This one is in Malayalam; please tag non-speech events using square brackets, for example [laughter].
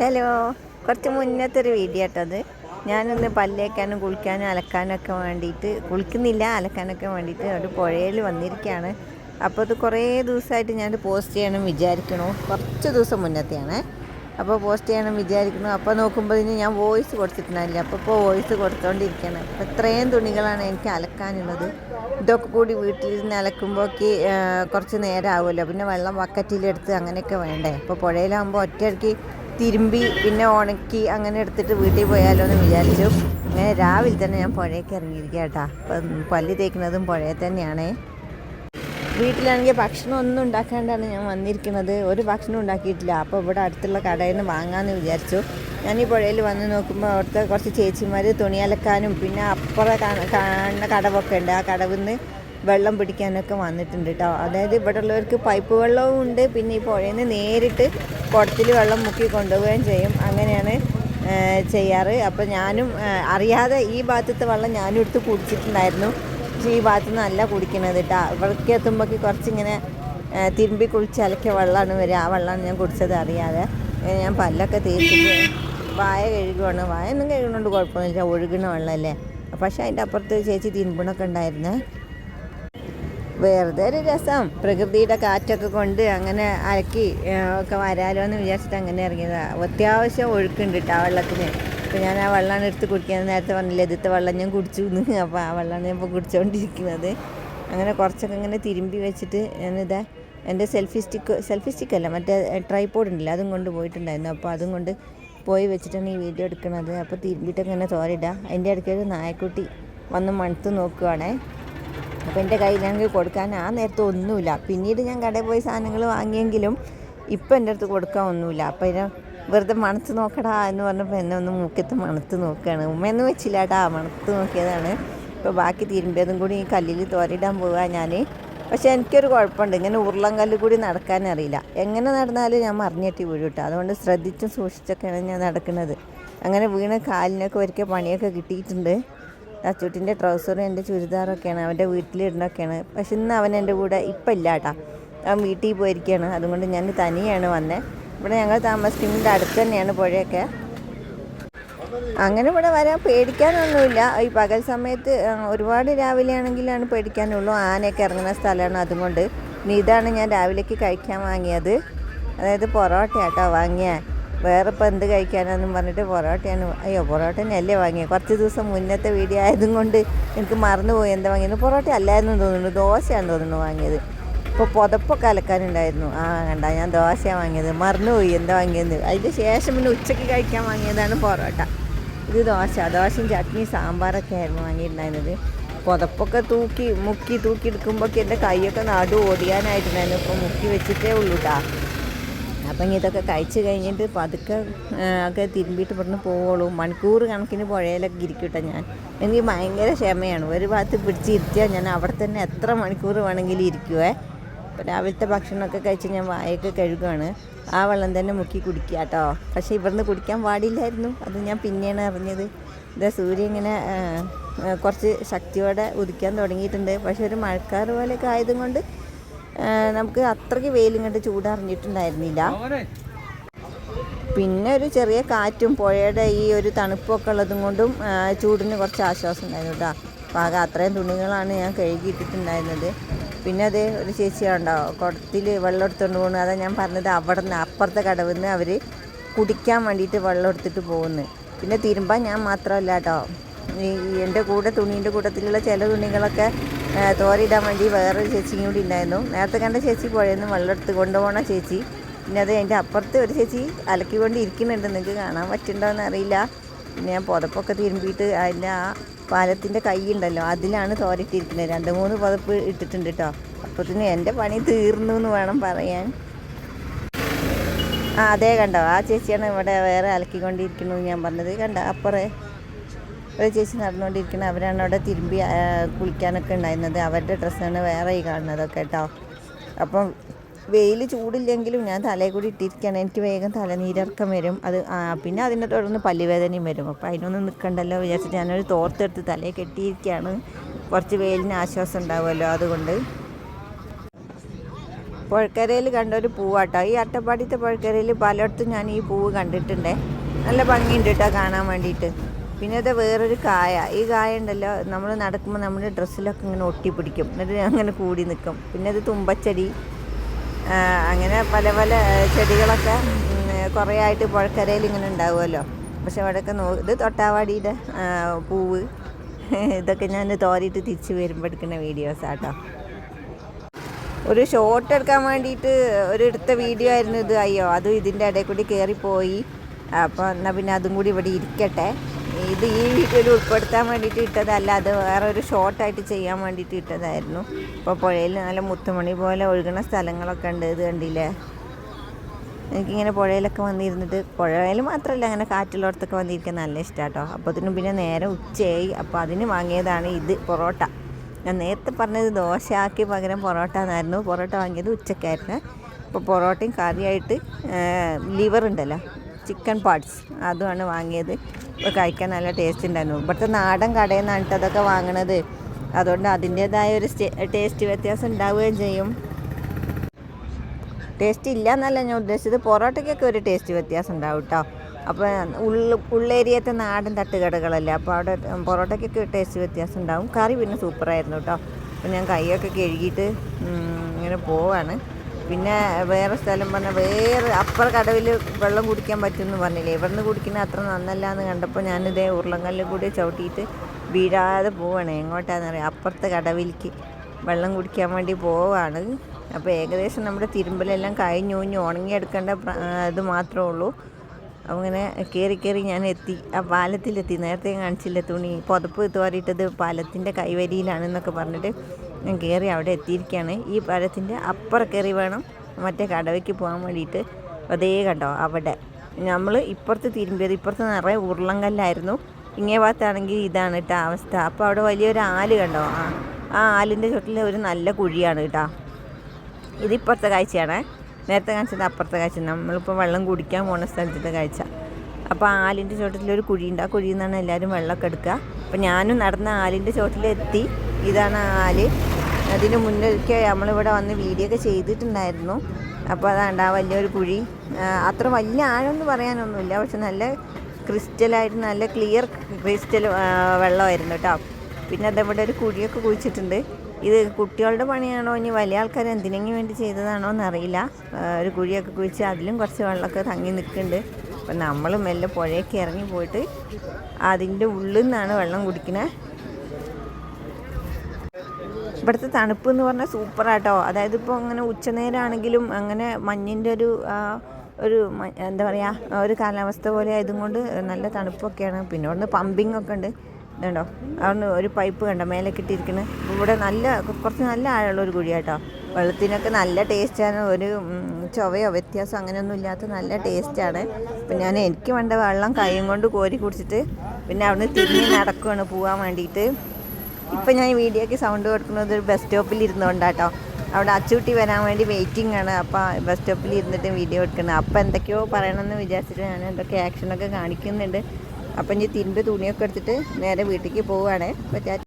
ഹലോ. കുറച്ച് മുന്നത്തെ ഒരു വീഡിയോ കേട്ടത് ഞാനൊന്ന് പല്ലേക്കാനും കുളിക്കാനും അലക്കാനൊക്കെ വേണ്ടിയിട്ട് കുളിക്കുന്നില്ല അലക്കാനൊക്കെ വേണ്ടിയിട്ട് ഒരു പുഴയിൽ വന്നിരിക്കുകയാണ് അപ്പോൾ അത് കുറേ ദിവസമായിട്ട് ഞാൻ പോസ്റ്റ് ചെയ്യണം വിചാരിക്കണു. കുറച്ച് ദിവസം മുന്നത്തെയാണ്. അപ്പോൾ പോസ്റ്റ് ചെയ്യണം വിചാരിക്കുന്നു അപ്പോൾ നോക്കുമ്പോൾ ഇനി ഞാൻ വോയിസ് കൊടുത്തിട്ടുണ്ടായില്ല. അപ്പോൾ ഇപ്പോൾ വോയിസ് കൊടുത്തുകൊണ്ടിരിക്കുകയാണ് അപ്പോൾ ഇത്രയും തുണികളാണ് എനിക്ക് അലക്കാനുള്ളത്. ഇതൊക്കെ കൂടി വീട്ടിൽ നിന്ന് അലക്കുമ്പോഴേക്ക് കുറച്ച് നേരം ആവുമല്ലോ പിന്നെ വെള്ളം ബക്കറ്റിലെടുത്ത് അങ്ങനെയൊക്കെ വേണ്ടേ. അപ്പോൾ പുഴയിലാകുമ്പോൾ ഒറ്റയടിക്ക് തിരുമ്പി പിന്നെ ഉണക്കി അങ്ങനെ എടുത്തിട്ട് വീട്ടിൽ പോയാലോ എന്ന് വിചാരിച്ചു. അങ്ങനെ രാവിലെ തന്നെ ഞാൻ പുഴയ്ക്ക് ഇറങ്ങിയിരിക്കുക കേട്ടോ പല്ല് തേക്കുന്നതും പുഴയിൽ തന്നെയാണേ. വീട്ടിലാണെങ്കിൽ ഭക്ഷണം ഒന്നും ഉണ്ടാക്കാണ്ടാണ് ഞാൻ വന്നിരിക്കുന്നത്. ഒരു ഭക്ഷണം ഉണ്ടാക്കിയിട്ടില്ല. അപ്പോൾ ഇവിടെ അടുത്തുള്ള കടയിൽ നിന്ന് വാങ്ങാമെന്ന് വിചാരിച്ചു. ഞാൻ ഈ പുഴയിൽ വന്ന് നോക്കുമ്പോൾ അവിടുത്തെ കുറച്ച് ചേച്ചിമാർ തുണി അലക്കാനും പിന്നെ അപ്പുറം കാണുന്ന കടവൊക്കെ ഉണ്ട്. ആ കടവിൽ നിന്ന് വെള്ളം പിടിക്കാനൊക്കെ വന്നിട്ടുണ്ട് കേട്ടോ അതായത് ഇവിടെ ഉള്ളവർക്ക് പൈപ്പ് വെള്ളവും ഉണ്ട്. പിന്നെ ഈ പുഴയിൽ നിന്ന് നേരിട്ട് കുടത്തിൽ വെള്ളം മുക്കി കൊണ്ടുപോവുകയും ചെയ്യും. അങ്ങനെയാണ് ചെയ്യാറ്. അപ്പോൾ ഞാനും അറിയാതെ ഈ ഭാഗത്തത്തെ വെള്ളം ഞാനും എടുത്ത് കുടിച്ചിട്ടുണ്ടായിരുന്നു. പക്ഷേ ഈ ഭാഗത്ത് നിന്നല്ല കുടിക്കണത് കേട്ടോ ഇവിടേക്ക് എത്തുമ്പോഴേക്ക് കുറച്ചിങ്ങനെ തിരുമ്പി കുളിച്ച് അലക്കിയ വെള്ളമാണ് വരിക. ആ വെള്ളമാണ് ഞാൻ കുടിച്ചത് അറിയാതെ. ഞാൻ പല്ലൊക്കെ തേച്ചിട്ട് വായ കഴുകുവാണ്. വായ ഒന്നും കഴുകുന്നതുകൊണ്ട് കുഴപ്പമൊന്നുമില്ല. ഒഴുകുന്ന വെള്ളമല്ലേ. പക്ഷേ അതിന്റെ അപ്പുറത്ത് ചേച്ചി തിരുമ്പണൊക്കെ ഉണ്ടായിരുന്നേ. വെറുതെ ഒരു രസം. പ്രകൃതിയുടെ കാറ്റൊക്കെ കൊണ്ട് അങ്ങനെ അലക്കി ഒക്കെ വരാലോ എന്ന് വിചാരിച്ചിട്ട് അങ്ങനെ ഇറങ്ങിയതാണ് അത്യാവശ്യം ഒഴുക്കുണ്ട് കേട്ടോ ആ വെള്ളത്തിന്. അപ്പോൾ ഞാൻ ആ വെള്ളമാണ് എടുത്ത് കുടിക്കാൻ നേരത്തെ പറഞ്ഞില്ല ഇതിത്തെ വെള്ളം ഞാൻ കുടിച്ചു എന്ന് [laughs] അപ്പോൾ ആ വെള്ളമാണ് ഞാൻ ഇപ്പോൾ കുടിച്ചുകൊണ്ടിരിക്കുന്നത് അങ്ങനെ കുറച്ചൊക്കെ ഇങ്ങനെ തിരുമ്പി വെച്ചിട്ട് ഞാനിതാ എന്റെ സെൽഫി സ്റ്റിക്ക് സെൽഫി സ്റ്റിക്കല്ല മറ്റേ ട്രൈപോഡ് ഉണ്ടല്ലോ അതും കൊണ്ട് പോയിട്ടുണ്ടായിരുന്നു. അപ്പോൾ അതും കൊണ്ട് പോയി വെച്ചിട്ടാണ് ഈ വീഡിയോ എടുക്കുന്നത് അപ്പോൾ തിരുമ്പിയിട്ടൊക്കെ ഇങ്ങനെ തോരിടുക അതിന്റെ ഇടയ്ക്കൊരു നായക്കുട്ടി വന്ന് മണത്ത് നോക്കുവാണേ. അപ്പോൾ എന്റെ കയ്യിലാണെങ്കിൽ കൊടുക്കാൻ ആ നേരത്തെ ഒന്നുമില്ല. പിന്നീട് ഞാൻ കടയിൽ പോയി സാധനങ്ങൾ വാങ്ങിയെങ്കിലും ഇപ്പം എന്റെ അടുത്ത് കൊടുക്കാൻ ഒന്നുമില്ല. അപ്പം വെറുതെ മണത്ത് നോക്കടാ എന്ന് പറഞ്ഞപ്പോൾ എന്നെ ഒന്ന് മൂക്കത്ത് മണത്ത് നോക്കുകയാണ് ഉമ്മയൊന്നും വെച്ചില്ലാട്ടാ മണത്ത് നോക്കിയതാണ്. ഇപ്പോൾ ബാക്കി തിരുമ്പിയതും കൂടി ഈ കല്ലിൽ തോരിടാൻ പോവുക ഞാൻ പക്ഷേ എനിക്കൊരു കുഴപ്പമുണ്ട്. ഇങ്ങനെ ഉരുളം കല്ല് കൂടി നടക്കാനറിയില്ല എങ്ങനെ നടന്നാലും ഞാൻ മറിഞ്ഞെട്ടി വീഴും കേട്ടോ. അതുകൊണ്ട് ശ്രദ്ധിച്ചും സൂക്ഷിച്ചൊക്കെയാണ് ഞാൻ നടക്കുന്നത്. അങ്ങനെ വീണ് കാലിനൊക്കെ ഒരിക്കൽ പണിയൊക്കെ കിട്ടിയിട്ടുണ്ട്. അച്ചൂട്ടിന്റെ ട്രൗസറും എന്റെ ചുരിദാറൊക്കെയാണ് അവന്റെ വീട്ടിലിടുന്നൊക്കെയാണ് പക്ഷെ ഇന്ന് അവൻ എന്റെ കൂടെ ഇപ്പം ഇല്ല കേട്ടോ അവൻ വീട്ടിൽ പോയിരിക്കുകയാണ്. അതുകൊണ്ട് ഞാൻ തനിയാണ് വന്നത് ഇവിടെ ഞങ്ങൾ താമസിക്കുന്നതിന്റെ അടുത്ത് തന്നെയാണ് പുഴയൊക്കെ. അങ്ങനെ ഇവിടെ വരാൻ പേടിക്കാനൊന്നുമില്ല. ഈ പകൽ സമയത്ത് ഒരുപാട് രാവിലെ ആണെങ്കിലാണ് പേടിക്കാനുള്ളൂ. ആനയൊക്കെ ഇറങ്ങുന്ന സ്ഥലമാണ് അതുകൊണ്ട്. ഇതാണ് ഞാൻ രാവിലേക്ക് കഴിക്കാൻ വാങ്ങിയത്. അതായത് പൊറോട്ട കേട്ടോ വാങ്ങിയ. വേറെ ഇപ്പം എന്ത് കഴിക്കാനെന്നും പറഞ്ഞിട്ട് പൊറോട്ടയാണ് അയ്യോ പൊറോട്ട തന്നെയല്ലേ വാങ്ങിയത് കുറച്ച് ദിവസം മുന്നത്തെ വീഡിയോ ആയതും കൊണ്ട് എനിക്ക് മറന്നുപോയി എന്താ വാങ്ങിയത്. പൊറോട്ട അല്ലായിരുന്നു തോന്നുന്നു. ദോശയാണ് തോന്നുന്നു വാങ്ങിയത്. ഇപ്പോൾ പുതപ്പൊക്കെ അലക്കാനുണ്ടായിരുന്നു ആ കണ്ട ഞാൻ ദോശയാണ് വാങ്ങിയത്. മറന്നുപോയി എന്താ വാങ്ങിയത് അതിന് ശേഷം പിന്നെ ഉച്ചയ്ക്ക് കഴിക്കാൻ വാങ്ങിയതാണ് പൊറോട്ട. ഇത് ദോശ. ദോശയും ചട്നി സാമ്പാറൊക്കെ ആയിരുന്നു വാങ്ങിയിട്ടുണ്ടായിരുന്നത്. പുതപ്പൊക്കെ തൂക്കി മുക്കി തൂക്കി എടുക്കുമ്പോഴൊക്കെ എന്റെ കൈയൊക്കെ നടു ഓടിയാനായിട്ടുണ്ടായിരുന്നു. ഇപ്പോൾ മുക്കി വെച്ചിട്ടേ ഉള്ളൂ കേട്ടാ അപ്പം ഇതൊക്കെ കഴിച്ച് കഴിഞ്ഞിട്ട് പതുക്കെ ഒക്കെ തിരുമ്പിയിട്ട് ഇവിടുന്ന് പോവുള്ളൂ. മണിക്കൂർ കണക്കിന് പുഴയിലൊക്കെ ഇരിക്കട്ടെ ഞാൻ. എനിക്ക് ഭയങ്കര ക്ഷമയാണ്. ഒരു ഭാഗത്ത് പിടിച്ചിരുത്തിയാൽ ഞാൻ അവിടെ തന്നെ എത്ര മണിക്കൂർ വേണമെങ്കിലും ഇരിക്കുവേ. രാവിലത്തെ ഭക്ഷണമൊക്കെ കഴിച്ച് ഞാൻ വായൊക്കെ കഴുകുകയാണ് ആ വെള്ളം തന്നെ മുക്കി കുടിക്കുക കേട്ടോ പക്ഷേ ഇവിടുന്ന് കുടിക്കാൻ പാടില്ലായിരുന്നു. അത് ഞാൻ പിന്നെയാണ് അറിഞ്ഞത്. ഇതാ സൂര്യ ഇങ്ങനെ കുറച്ച് ശക്തിയോടെ ഉദിക്കാൻ തുടങ്ങിയിട്ടുണ്ട്. പക്ഷെ ഒരു മഴക്കാർ പോലെയൊക്കെ ആയതും കൊണ്ട് ആ, നമുക്ക് അത്രയ്ക്ക് വെയിലിങ്ങോട്ട് ചൂടറിഞ്ഞിട്ടുണ്ടായിരുന്നില്ല. പിന്നെ ഒരു ചെറിയ കാറ്റും പുഴയുടെ ഈ ഒരു തണുപ്പൊക്കെ ഉള്ളതും കൊണ്ടും ചൂടിന് കുറച്ച് ആശ്വാസം ഉണ്ടായിരുന്നു കേട്ടോ പാകം അത്രയും തുണികളാണ് ഞാൻ കഴുകിയിട്ടിട്ടുണ്ടായിരുന്നത്. പിന്നെ അത് ഒരു ചേച്ചി ഉണ്ടോ കുടത്തിൽ വെള്ളം എടുത്തുകൊണ്ട് പോകുന്നു അതാ ഞാൻ പറഞ്ഞത് അവിടെ നിന്ന് അപ്പുറത്തെ കടവിൽ നിന്ന് അവർ കുടിക്കാൻ വേണ്ടിയിട്ട് വെള്ളം എടുത്തിട്ട് പോകുന്നു പിന്നെ തിരുമ്പാൻ ഞാൻ മാത്രമല്ല കേട്ടോ എന്റെ കൂടെ തുണീന്റെ കൂട്ടത്തിലുള്ള ചില തുണികളൊക്കെ ആ, തോരിടാൻ വേണ്ടി വേറൊരു ചേച്ചിയും കൂടി ഉണ്ടായിരുന്നു. നേരത്തെ കണ്ട ചേച്ചി പുഴയിൽ നിന്ന് വെള്ളം എടുത്ത് കൊണ്ടുപോകണ ചേച്ചി. പിന്നെ അത് അതിന്റെ അപ്പുറത്ത് ഒരു ചേച്ചി അലക്കിക്കൊണ്ട് ഇരിക്കുന്നുണ്ട് നിങ്ങൾക്ക് കാണാൻ പറ്റുന്നുണ്ടോയെന്ന് അറിയില്ല. പിന്നെ ഞാൻ പുതപ്പൊക്കെ തിരുമ്പിയിട്ട് അതിന്റെ ആ പാലത്തിന്റെ കൈ ഉണ്ടല്ലോ അതിലാണ് തോരിട്ടിരിക്കുന്നത്. രണ്ട് മൂന്ന് പുതപ്പ് ഇട്ടിട്ടുണ്ട് കേട്ടോ. അപ്പത്തിന് എന്റെ പണി തീർന്നു എന്ന് വേണം പറയാൻ. ആ അതേ കണ്ടോ? ആ ചേച്ചിയാണ് ഇവിടെ വേറെ അലക്കിക്കൊണ്ടിരിക്കുന്നത് ഞാൻ പറഞ്ഞത്. കണ്ടോ? അപ്പുറേ. ഒരു ചേച്ചി നടന്നുകൊണ്ടിരിക്കുന്നത് അവരാണ് അവിടെ തിരുമ്പി കുളിക്കാനൊക്കെ ഉണ്ടായിരുന്നത്. അവരുടെ ഡ്രസ്സാണ് വേറെ ഈ കാണുന്നതൊക്കെ കേട്ടോ. അപ്പം വെയിൽ ചൂടില്ലെങ്കിലും ഞാൻ തലയിൽ കൂടി ഇട്ടിരിക്കുകയാണ്. എനിക്ക് വേഗം തലനീരക്കം വരും. അത് പിന്നെ അതിനെ തുടർന്ന് പല്ലുവേദനയും വരും. അപ്പോൾ അതിനൊന്നും നിൽക്കണ്ടല്ലോ വിചാരിച്ചിട്ട് ഞാനൊരു തോർത്തെടുത്ത് തലയിൽ കെട്ടിയിരിക്കുകയാണ്. കുറച്ച് വെയിലിന് ആശ്വാസം ഉണ്ടാവുമല്ലോ അതുകൊണ്ട്. പുഴക്കരയിൽ കണ്ട ഒരു പൂവാട്ടോ. ഈ അട്ടപ്പാടിത്തെ പുഴക്കരയിൽ പലയിടത്തും ഞാൻ ഈ പൂവ് കണ്ടിട്ടുണ്ടേ. നല്ല ഭംഗിയുണ്ട് കേട്ടോ കാണാൻ വേണ്ടിയിട്ട്. പിന്നെ അത് വേറൊരു കായ. ഈ കായ ഉണ്ടല്ലോ നമ്മൾ നടക്കുമ്പോൾ നമ്മുടെ ഡ്രസ്സിലൊക്കെ ഇങ്ങനെ ഒട്ടിപ്പിടിക്കും. എന്നിട്ട് അങ്ങനെ കൂടി നിൽക്കും പിന്നെ അത് തുമ്പച്ചെടി. അങ്ങനെ പല പല ചെടികളൊക്കെ കുറേ ആയിട്ട് പുഴക്കരയിൽ ഇങ്ങനെ ഉണ്ടാവുമല്ലോ. പക്ഷെ അവിടെയൊക്കെ നോ ഇത് തൊട്ടാവാടിയുടെ പൂവ്. ഇതൊക്കെ ഞാൻ തോരിയിട്ട് തിരിച്ച് വരുമ്പോൾ എടുക്കുന്ന വീഡിയോസ് ആട്ടോ ഒരു ഷോട്ട് എടുക്കാൻ വേണ്ടിയിട്ട് ഒരു എടുത്ത വീഡിയോ ആയിരുന്നു ഇത്. അയ്യോ അതും ഇതിന്റെ ഇടയിൽ കൂടി കയറിപ്പോയി അപ്പോൾ എന്നാൽ പിന്നെ അതും കൂടി ഇവിടെ ഇരിക്കട്ടെ. ഇത് ഈ വീഡിയോയിൽ ഉൾപ്പെടുത്താൻ വേണ്ടിയിട്ട് ഇട്ടതല്ല അത് വേറെ ഒരു ഷോർട്ടായിട്ട് ചെയ്യാൻ വേണ്ടിയിട്ട് ഇട്ടതായിരുന്നു. ഇപ്പോൾ പുഴയിൽ നല്ല മുത്തുമണി പോലെ ഒഴുകുന്ന സ്ഥലങ്ങളൊക്കെ ഉണ്ട് ഇത് കണ്ടില്ലേ? എനിക്കിങ്ങനെ പുഴയിലൊക്കെ വന്നിരുന്നിട്ട് പുഴയിൽ മാത്രമല്ല അങ്ങനെ കാറ്റുള്ളിടത്തൊക്കെ വന്നിരിക്കാൻ നല്ല ഇഷ്ടമാണ് കേട്ടോ അപ്പോൾ അതിനും പിന്നെ നേരെ ഉച്ചയായി. അപ്പോൾ അതിന് വാങ്ങിയതാണ് ഇത് പൊറോട്ട. ഞാൻ നേരത്തെ പറഞ്ഞത് ദോശയാക്കി പകരം പൊറോട്ട എന്നായിരുന്നു പൊറോട്ട വാങ്ങിയത് ഉച്ചക്കായിരുന്നു. അപ്പോൾ പൊറോട്ടയും കറിയായിട്ട് ലിവർ ഉണ്ടല്ലോ ചിക്കൻ പാർട്സ്. അതുമാണ് വാങ്ങിയത്. കഴിക്കാൻ നല്ല ടേസ്റ്റ് ഉണ്ടായിരുന്നു ഇവിടുത്തെ നാടൻ കടയിൽ നിന്നാണ് അതൊക്കെ വാങ്ങണത്. അതുകൊണ്ട് അതിന്റേതായ ഒരു ടേസ്റ്റ് വ്യത്യാസം ഉണ്ടാവുകയും ചെയ്യും. ടേസ്റ്റ് ഇല്ല എന്നല്ല ഞാൻ ഉദ്ദേശിച്ചത്. പൊറോട്ടയ്ക്കൊക്കെ ഒരു ടേസ്റ്റ് വ്യത്യാസം ഉണ്ടാവും കേട്ടോ അപ്പോൾ ഉള്ളു ഉള്ളേരിയത്തെ നാടൻ തട്ടുകടകളല്ലേ അപ്പോൾ അവിടെ പൊറോട്ടയ്ക്കൊക്കെ ടേസ്റ്റ് വ്യത്യാസം ഉണ്ടാവും കറി പിന്നെ സൂപ്പറായിരുന്നു കേട്ടോ അപ്പോൾ ഞാൻ കൈയൊക്കെ കഴുകിയിട്ട് ഇങ്ങനെ പോവാണ്. പിന്നെ വേറെ സ്ഥലം പറഞ്ഞാൽ വേറെ അപ്പുറ കടവിൽ വെള്ളം കുടിക്കാൻ പറ്റുമെന്ന് പറഞ്ഞില്ലേ? ഇവിടുന്ന് കുടിക്കുന്നത് അത്ര നന്നല്ല എന്ന് കണ്ടപ്പോൾ ഞാനിതേ ഉരുളങ്കല്ലിൽ കൂടി ചവിട്ടിയിട്ട് വീഴാതെ പോവാണ്. എങ്ങോട്ടാണെന്നറിയാം അപ്പുറത്തെ കടവിലേക്ക് വെള്ളം കുടിക്കാൻ വേണ്ടി പോവാണ്. അപ്പോൾ ഏകദേശം നമ്മുടെ തിരുമ്പലെല്ലാം കഴിഞ്ഞു. കഴിഞ്ഞ് ഉണങ്ങിയെടുക്കേണ്ട ഇത് മാത്രമേ ഉള്ളൂ. അങ്ങനെ കയറി കയറി ഞാൻ എത്തി. ആ പാലത്തിലെത്തി. നേരത്തെ കാണിച്ചില്ല തുണി? പുതപ്പ് തോരിയിട്ടത് പാലത്തിന്റെ കൈവരിയിലാണെന്നൊക്കെ പറഞ്ഞിട്ട് ഞാൻ കയറി അവിടെ എത്തിയിരിക്കുകയാണ്. ഈ പാലത്തിന്റെ അപ്പുറം കയറി വേണം മറ്റേ കടവയ്ക്ക് പോകാൻ വേണ്ടിയിട്ട്. അതേ കണ്ടോ അവിടെ. നമ്മൾ ഇപ്പുറത്ത് തിരുമ്പിയത് ഇപ്പുറത്ത് നിറയെ ഉരുളങ്കല്ലായിരുന്നു ഇങ്ങേ ഭാഗത്താണെങ്കിൽ ഇതാണ് കേട്ടോ അവസ്ഥ. അപ്പോൾ അവിടെ വലിയൊരു ആൽ കണ്ടോ? ആ ആ ആലിന്റെ ചുട്ടിൽ ഒരു നല്ല കുഴിയാണ് കേട്ടോ. ഇത് ഇപ്പുറത്തെ കാഴ്ചയാണ്. നേരത്തെ കാണിച്ചത് അപ്പുറത്തെ കാഴ്ച. നമ്മളിപ്പോൾ വെള്ളം കുടിക്കാൻ പോണ സ്ഥലത്തിന്റെ കാഴ്ച. അപ്പോൾ ആ ആലിന്റെ ചോട്ടിലൊരു കുഴിയുണ്ട്. ആ കുഴിയിൽ നിന്നാണ് എല്ലാവരും വെള്ളമൊക്കെ എടുക്കുക. അപ്പോൾ ഞാനും നടന്ന ആലിന്റെ ചോട്ടിലെത്തി ഇതാണ് ആൽ. അതിന് മുന്നൊക്കെ നമ്മളിവിടെ വന്ന് വീഡിയോ ഒക്കെ ചെയ്തിട്ടുണ്ടായിരുന്നു. അപ്പോൾ അതാണ്ട് ആ വലിയൊരു കുഴി. അത്ര വലിയ ആഴമെന്ന് പറയാനൊന്നുമില്ല. പക്ഷെ നല്ല ക്രിസ്റ്റലായിട്ട് നല്ല ക്ലിയർ ക്രിസ്റ്റൽ വെള്ളമായിരുന്നു കേട്ടോ. പിന്നെ അതവിടെ ഒരു കുഴിയൊക്കെ കുഴിച്ചിട്ടുണ്ട്. ഇത് കുട്ടികളുടെ പണിയാണോ? ഇനി വലിയ ആൾക്കാർ എന്തിനെങ്കിലും വേണ്ടി ചെയ്തതാണോ എന്നറിയില്ല. ഒരു കുഴിയൊക്കെ കുഴിച്ച് അതിലും കുറച്ച് വെള്ളമൊക്കെ തങ്ങി നിൽക്കുന്നുണ്ട്. അപ്പം നമ്മൾ മെല്ലെ പുഴയൊക്കെ ഇറങ്ങി പോയിട്ട് അതിന്റെ ഉള്ളിൽ നിന്നാണ് വെള്ളം കുടിക്കുന്നത് ഇവിടുത്തെ തണുപ്പ് എന്ന് പറഞ്ഞാൽ സൂപ്പറാട്ടോ അതായത് ഇപ്പോൾ അങ്ങനെ ഉച്ചനേരമാണെങ്കിലും അങ്ങനെ മഞ്ഞിന്റെ ഒരു ഒരു എന്താ പറയുക ഒരു കാലാവസ്ഥ പോലെ ആയതുകൊണ്ട് നല്ല തണുപ്പൊക്കെയാണ്. പിന്നെ അവിടുന്ന് പമ്പിങ് ഒക്കെ ഉണ്ട്. ഇതുണ്ടോ? അവിടുന്ന് ഒരു പൈപ്പ് കണ്ടോ? മേലെ കിട്ടിയിരിക്കുന്നത് ഇവിടെ നല്ല കുറച്ച് നല്ല ആഴമുള്ള ഒരു കുഴിയാട്ടോ. വെള്ളത്തിനൊക്കെ നല്ല ടേസ്റ്റാണ് ഒരു ചുവയോ വ്യത്യാസം അങ്ങനെയൊന്നും ഇല്ലാത്ത നല്ല ടേസ്റ്റാണ് അപ്പം ഞാൻ എനിക്ക് വേണ്ട വെള്ളം കൈയും കൊണ്ട് കോരി കുടിച്ചിട്ട് പിന്നെ അവിടുന്ന് തിരിഞ്ഞ് നടക്കുകയാണ് പോകാൻ വേണ്ടിയിട്ട്. ഇപ്പം ഞാൻ വീഡിയോക്ക് സൗണ്ട് കൊടുക്കുന്നത് ഒരു ബസ് സ്റ്റോപ്പിൽ ഇരുന്നുകൊണ്ടാട്ടോ. അവിടെ അച്ചൂട്ടി വരാൻ വേണ്ടി വെയിറ്റിംഗ് ആണ്. അപ്പോൾ ബസ് സ്റ്റോപ്പിൽ ഇരുന്നിട്ട് വീഡിയോ എടുക്കുന്നത് അപ്പോൾ എന്തൊക്കെയോ പറയണമെന്ന് വിചാരിച്ചിട്ട് ഞാൻ എന്തൊക്കെ ആക്ഷനൊക്കെ കാണിക്കുന്നുണ്ട്. അപ്പം ഇനി തിരുമ്പ് തുണിയൊക്കെ എടുത്തിട്ട് നേരെ വീട്ടിലേക്ക് പോവുകയാണ് അപ്പോൾ